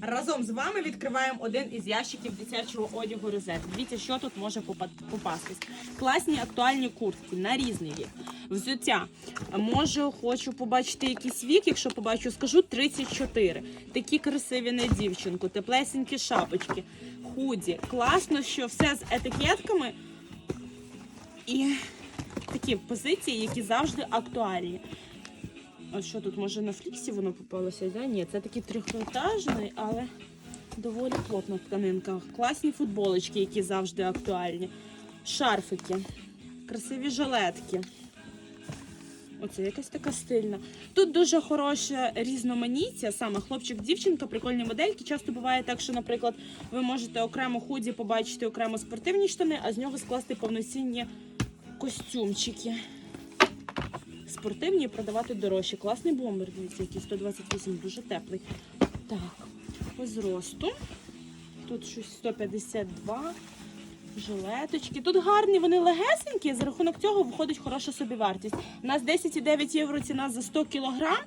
Разом з вами відкриваємо один із ящиків дитячого одягу розет. Дивіться, що тут може попастись. Класні актуальні куртки на різний вік. Взуття. Може, хочу побачити якийсь вік. Якщо побачу, скажу 34. Такі красиві на дівчинку, теплесенькі шапочки, худі. Класно, що все з етикетками і такі позиції, які завжди актуальні. А що тут, може на фліксі воно попалося? Да? Ні, це такий трьохетажний, але доволі плотна тканинка. Класні футболочки, які завжди актуальні. Шарфики, красиві жилетки. Оце якась така стильна. Тут дуже хороше різноманіття, саме хлопчик-дівчинка, прикольні модельки. Часто буває так, що, наприклад, ви можете окремо худі побачити окремо спортивні штани, а з нього скласти повноцінні костюмчики. Спортивні і продавати дорожче. Класний бомбер, дивіться, який 128, дуже теплий. Так, по зросту. Тут щось 152. Жилеточки. Тут гарні, вони легесенькі, за рахунок цього виходить хороша собівартість. У нас 10,9 євро ціна за 100 кілограм.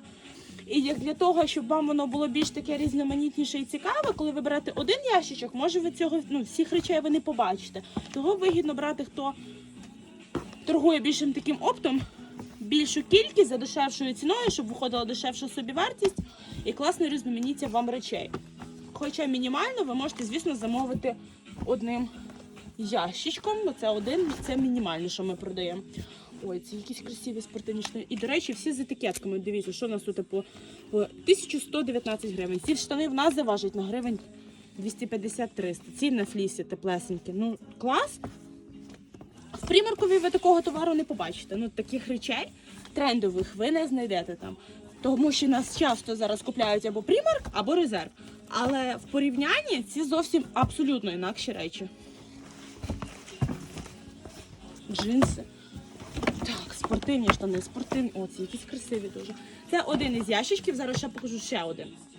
І як для того, щоб вам воно було більш таке різноманітніше і цікаве, коли ви берете один ящичок, може ви цього ну, всіх речей ви не побачите. Того вигідно брати, хто торгує більшим таким оптом, більшу кількість за дешевшою ціною, щоб виходила дешевша собівартість і класне різноманіття вам речей. Хоча мінімально ви можете, звісно, замовити одним ящичком, бо це один, це мінімально, що ми продаємо. Ой, це якісь красиві спортивні штани. І, до речі, всі з етикетками. Дивіться, що в нас тут по, по 1119 гривень. Ці штани в нас заважать на гривень 250-300. Ці на флісі теплесенькі. Ну, клас. В примаркові ви такого товару не побачите. Ну, таких речей трендових ви не знайдете там. Тому що нас часто зараз купляють або примарк, або резерв. Але в порівнянні ці зовсім абсолютно інакші речі. Джинси. Так, спортивні штани, спортивні. О, ці якісь красиві дуже. Це один із ящичків. Зараз ще покажу ще один.